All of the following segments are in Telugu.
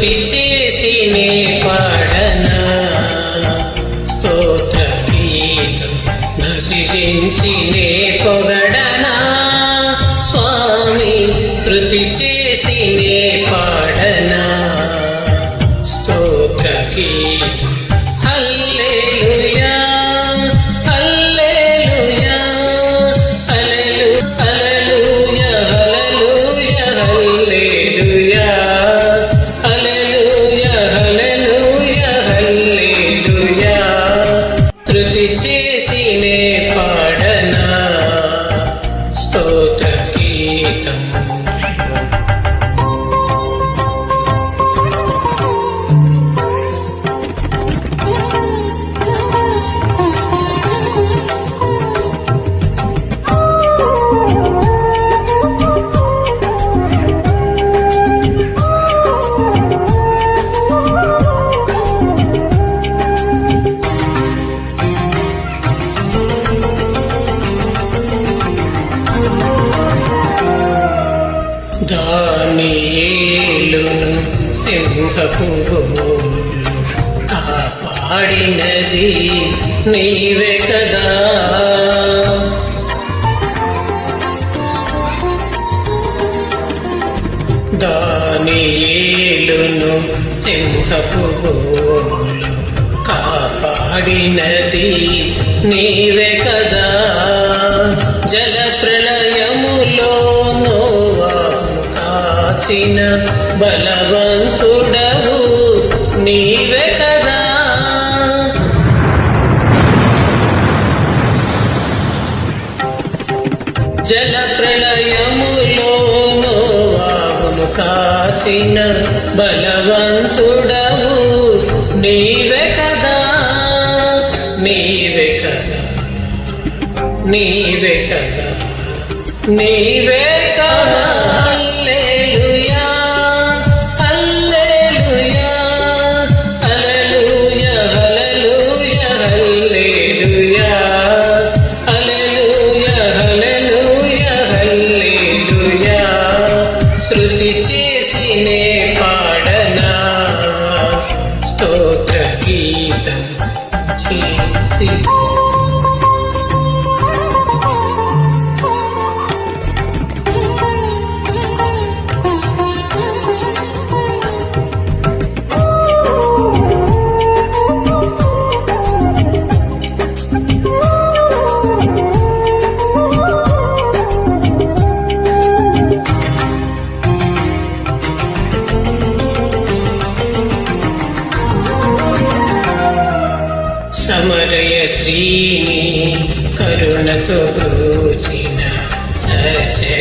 స్తుతి చేసి నే పాడనా? స్తోత్ర గీతం నశించి నే పొగడనా? స్వామి శృతి చేసి నే పాడనా? స్తోత్ర గీతం హల్లెలూయా హల్లెలూయా హల్లెలూ హల్లెలూయా హల్లెలూయా హల్లెలూయా. దానియేలును సింహపు కాపాడినది నీవే కదా. దానియేలును సింహపు కాపాడినది నీవే కదా. జల ప్రళ కాచిన బలవంతుడవు. నీవే కదా. జల ప్రళయములో నోవాను కాచిన బలవంతుడవు. నీవే కదా. నీవే కదా. నీవే కదా. నీవే కదా. స్థుతి చేసినే పాడనా? స్తోత్ర గీతం చేసి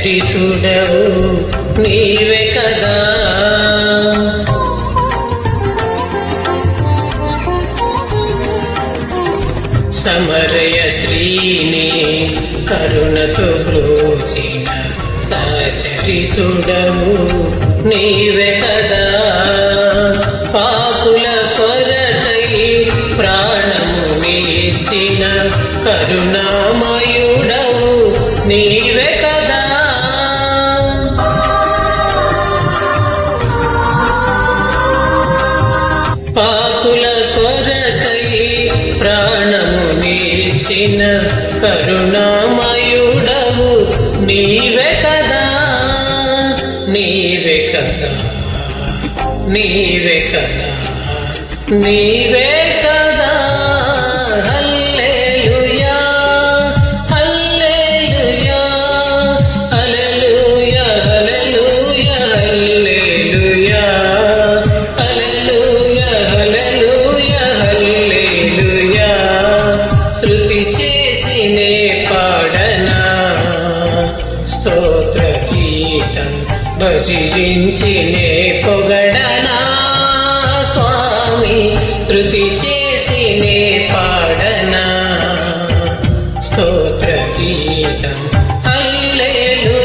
సచరితుడవు నీవే కదా. సమరయ శ్రీని కరుణతో బ్రోచిన సచరితుడవు నీవే కదా. పాపుల కొరకై ప్రాణము నీచిన కరుణామయుడవు నీ పాపుల కొరకై ప్రాణము నీచిన కరుణామయుడవు నీవే కదా నీవే కదా నీవే కదా నీవే భజించి నే పొగడనా స్వామి? శృతి చేసి నే పాడనా? స్తోత్ర గీతం హల్లెలూయా